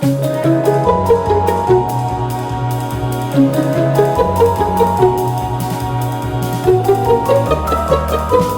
Thank you.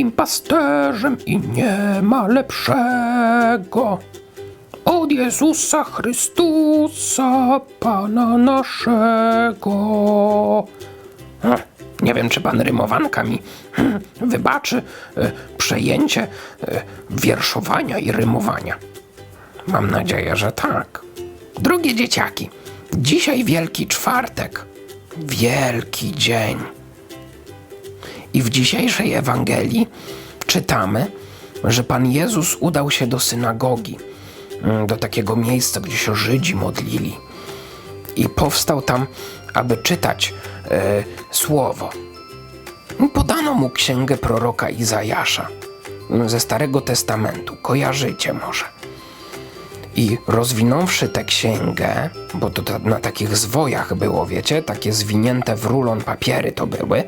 Moim pasterzem i nie ma lepszego od Jezusa Chrystusa, Pana naszego. Hm, Nie wiem, czy pan rymowanka mi hm, wybaczy e, przejęcie e, wierszowania i rymowania. Mam nadzieję, że tak. Drogie dzieciaki, dzisiaj Wielki Czwartek. Wielki dzień. I w dzisiejszej Ewangelii czytamy, że Pan Jezus udał się do synagogi, mm, do takiego miejsca, gdzie się Żydzi modlili. I powstał tam, aby czytać e, słowo. Podano mu księgę proroka Izajasza mm, ze Starego Testamentu. Kojarzycie może. I rozwinąwszy tę księgę, bo to na takich zwojach było, wiecie, takie zwinięte w rulon papiery to były,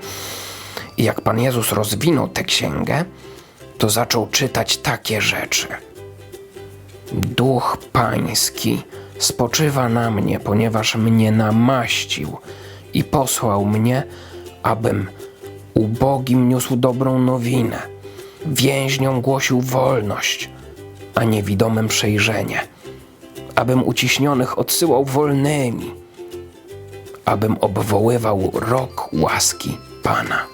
i jak Pan Jezus rozwinął tę księgę, to zaczął czytać takie rzeczy. Duch Pański spoczywa na mnie, ponieważ mnie namaścił i posłał mnie, abym ubogim niósł dobrą nowinę, więźniom głosił wolność, a niewidomym przejrzenie, abym uciśnionych odsyłał wolnymi, abym obwoływał rok łaski Pana.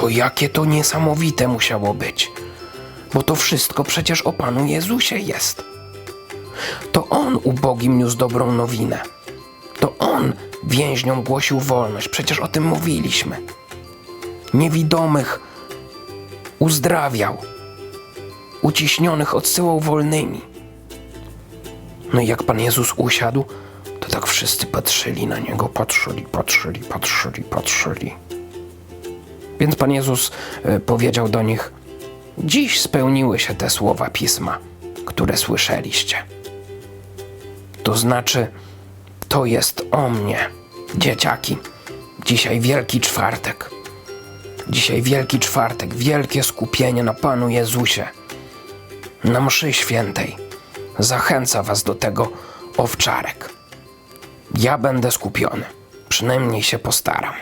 To jakie to niesamowite musiało być, bo to wszystko przecież o Panu Jezusie jest. To On ubogim niósł dobrą nowinę. To On więźniom głosił wolność, przecież o tym mówiliśmy. Niewidomych uzdrawiał, uciśnionych odsyłał wolnymi. No i jak Pan Jezus usiadł, to tak wszyscy patrzyli na Niego, patrzyli, patrzyli, patrzyli, patrzyli. Więc Pan Jezus e, powiedział do nich: Dziś spełniły się te słowa pisma, które słyszeliście. To znaczy, to jest o mnie, dzieciaki. Dzisiaj Wielki Czwartek. Dzisiaj Wielki Czwartek, wielkie skupienie na Panu Jezusie. Na mszy świętej. Zachęca Was do tego owczarek. Ja będę skupiony. Przynajmniej się postaram.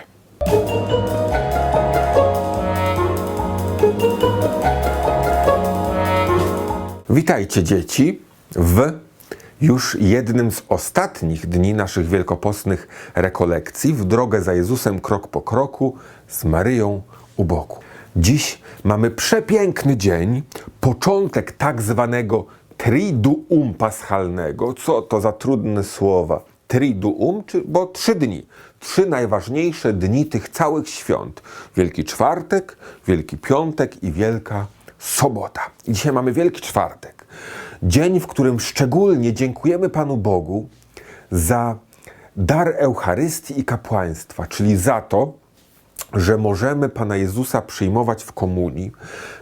Witajcie dzieci w już jednym z ostatnich dni naszych wielkopostnych rekolekcji w drogę za Jezusem krok po kroku z Maryją u boku. Dziś mamy przepiękny dzień, początek tak zwanego Triduum Paschalnego. Co to za trudne słowa? Triduum, czy, bo trzy dni. Trzy najważniejsze dni tych całych świąt. Wielki Czwartek, Wielki Piątek i Wielka Sobota. I Dzisiaj mamy Wielki Czwartek. Dzień, w którym szczególnie dziękujemy Panu Bogu za dar Eucharystii i kapłaństwa, czyli za to, że możemy Pana Jezusa przyjmować w komunii,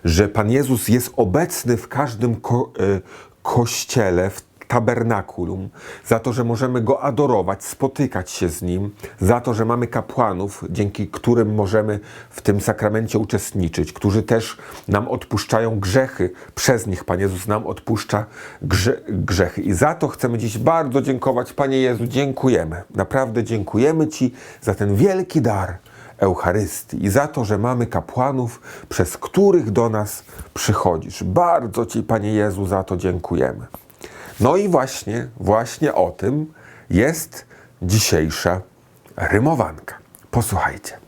że Pan Jezus jest obecny w każdym ko- e, kościele, w tabernakulum, za to, że możemy Go adorować, spotykać się z Nim, za to, że mamy kapłanów, dzięki którym możemy w tym sakramencie uczestniczyć, którzy też nam odpuszczają grzechy, przez nich Pan Jezus nam odpuszcza grze- grzechy. I za to chcemy dziś bardzo dziękować Panie Jezu, dziękujemy, naprawdę dziękujemy Ci za ten wielki dar, Eucharystii i za to, że mamy kapłanów, przez których do nas przychodzisz. Bardzo Ci, Panie Jezu, za to dziękujemy. No i właśnie, właśnie o tym jest dzisiejsza rymowanka. Posłuchajcie.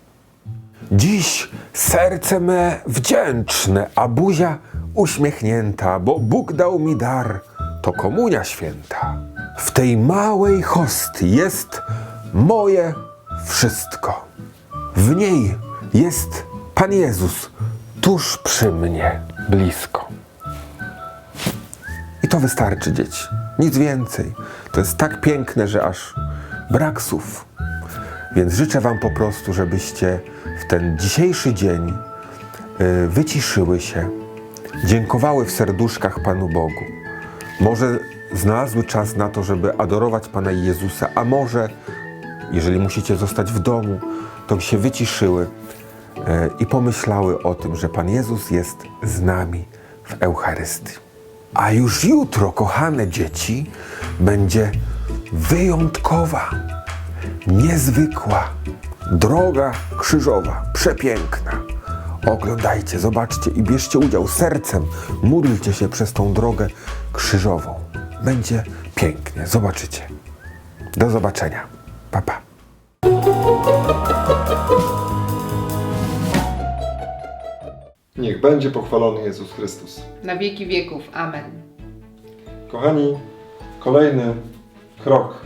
Dziś serce me wdzięczne, a buzia uśmiechnięta, bo Bóg dał mi dar, to komunia święta. W tej małej hostii jest moje wszystko. W niej jest Pan Jezus tuż przy mnie, blisko. To wystarczy, dzieci. Nic więcej. To jest tak piękne, że aż brak słów. Więc życzę Wam po prostu, żebyście w ten dzisiejszy dzień y, wyciszyły się, dziękowały w serduszkach Panu Bogu. Może znalazły czas na to, żeby adorować Pana Jezusa, a może, jeżeli musicie zostać w domu, to się wyciszyły y, i pomyślały o tym, że Pan Jezus jest z nami w Eucharystii. A już jutro, kochane dzieci, będzie wyjątkowa, niezwykła droga krzyżowa, przepiękna. Oglądajcie, zobaczcie i bierzcie udział sercem. Módlcie się przez tą drogę krzyżową. Będzie pięknie, zobaczycie. Do zobaczenia. Pa, pa. Niech będzie pochwalony Jezus Chrystus. na wieki wieków. Amen. Kochani, kolejny krok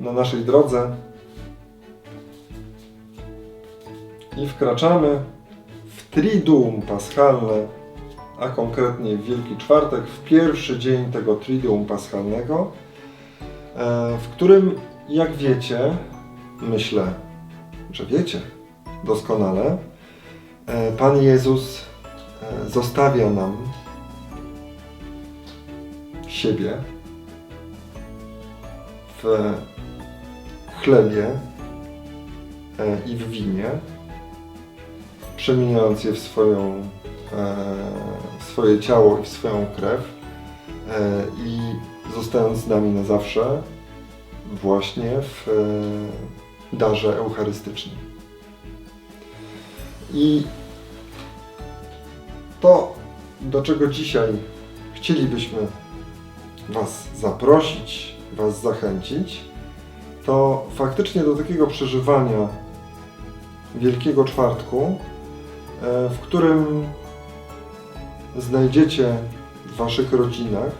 na naszej drodze i wkraczamy w Triduum Paschalne, a konkretnie w Wielki Czwartek, w pierwszy dzień tego Triduum Paschalnego, e, w którym, jak wiecie, myślę, że wiecie doskonale, Pan Jezus e, zostawia nam siebie w chlebie e, i w winie, przemieniając je w, swoją, e, w swoje ciało i w swoją krew e, i zostając z nami na zawsze właśnie w e, darze eucharystycznym. I to, do czego dzisiaj chcielibyśmy Was zaprosić, Was zachęcić, to faktycznie do takiego przeżywania Wielkiego Czwartku, e, w którym znajdziecie w Waszych rodzinach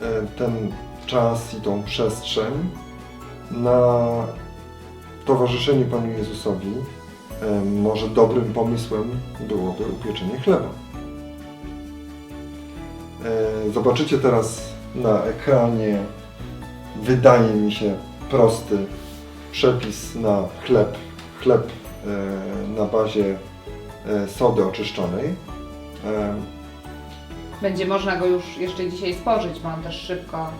e, ten czas i tą przestrzeń na towarzyszenie Panu Jezusowi. E, Może dobrym pomysłem byłoby upieczenie chleba. E, Zobaczycie teraz na ekranie, wydaje mi się, prosty przepis na chleb, chleb e, na bazie e, sody oczyszczonej. Będzie można go już jeszcze dzisiaj spożyć, bo on też szybko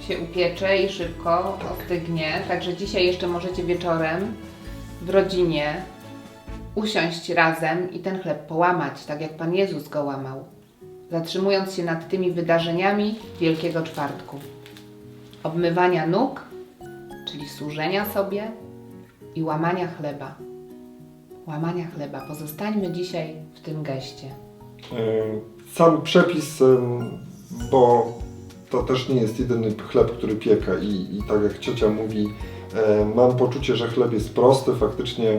się upiecze i szybko ostygnie. Także dzisiaj jeszcze możecie wieczorem w rodzinie usiąść razem i ten chleb połamać, tak jak Pan Jezus go łamał, zatrzymując się nad tymi wydarzeniami Wielkiego Czwartku. Obmywania nóg, czyli służenia sobie i łamania chleba. Łamania chleba. Pozostańmy dzisiaj w tym geście. E, Sam przepis, bo to też nie jest jedyny chleb, który pieka i, i tak jak ciocia mówi, e, mam poczucie, że chleb jest prosty, faktycznie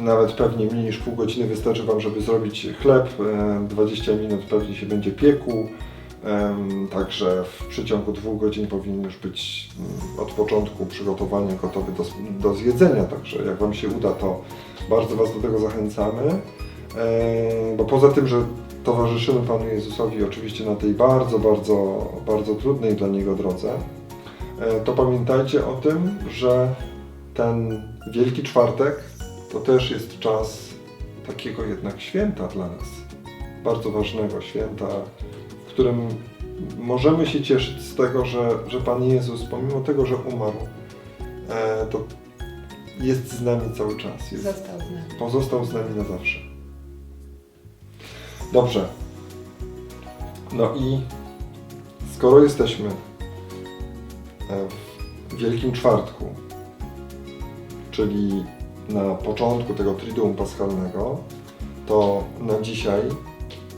nawet pewnie mniej niż pół godziny wystarczy Wam, żeby zrobić chleb, e, 20 minut pewnie się będzie piekł, także w przeciągu dwóch godzin powinien już być mm, od początku przygotowania gotowy do, do zjedzenia, także jak Wam się uda, to bardzo Was do tego zachęcamy. E, Bo poza tym, że towarzyszymy Panu Jezusowi oczywiście na tej bardzo, bardzo, bardzo trudnej dla Niego drodze, e, to pamiętajcie o tym, że ten Wielki Czwartek to też jest czas takiego jednak święta dla nas. Bardzo ważnego święta, w którym możemy się cieszyć z tego, że, że Pan Jezus, pomimo tego, że umarł, e, to jest z nami cały czas. Jest, Został z nami. pozostał z nami na zawsze. Dobrze. No i skoro jesteśmy e, w Wielkim Czwartku, czyli na początku tego Triduum Paschalnego, to na dzisiaj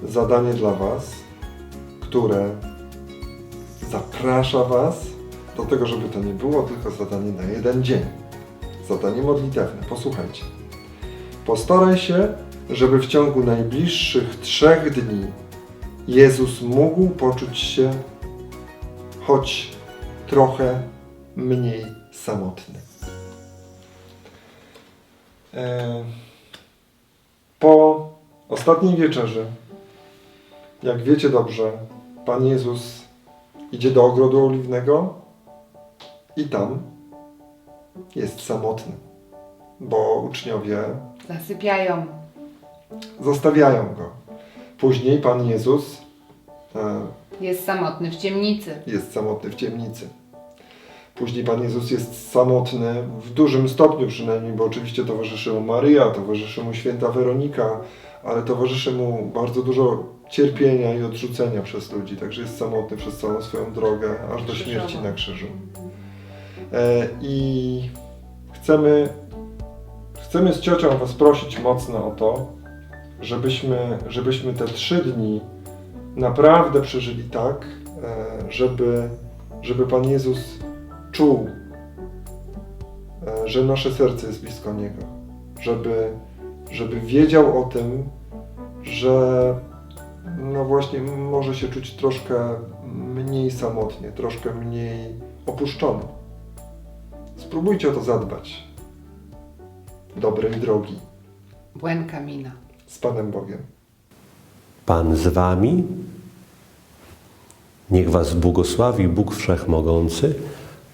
zadanie dla Was, które zaprasza Was do tego, żeby to nie było tylko zadanie na jeden dzień. Zadanie modlitewne. Posłuchajcie. Postaraj się, żeby w ciągu najbliższych trzech dni Jezus mógł poczuć się choć trochę mniej samotny. E, Po ostatniej wieczerzy, jak wiecie dobrze, Pan Jezus idzie do ogrodu oliwnego i tam jest samotny, bo uczniowie Zasypiają. zostawiają go. Później Pan Jezus e, Jest samotny w ciemnicy. jest samotny w ciemnicy. Później Pan Jezus jest samotny w dużym stopniu przynajmniej, bo oczywiście towarzyszy mu Maryja, towarzyszy mu święta Weronika, ale towarzyszy mu bardzo dużo cierpienia i odrzucenia przez ludzi, także jest samotny przez całą swoją drogę, aż do śmierci na krzyżu. E, I chcemy, chcemy z ciocią Was prosić mocno o to, żebyśmy, żebyśmy te trzy dni naprawdę przeżyli tak, e, żeby, żeby Pan Jezus czuł, e, że nasze serce jest blisko Niego, żeby, żeby wiedział o tym, że no właśnie może się czuć troszkę mniej samotnie, troszkę mniej opuszczony. Spróbujcie o to zadbać. Dobrej drogi Błęka Camina. z Panem Bogiem. Pan z wami. Niech was błogosławi Bóg Wszechmogący,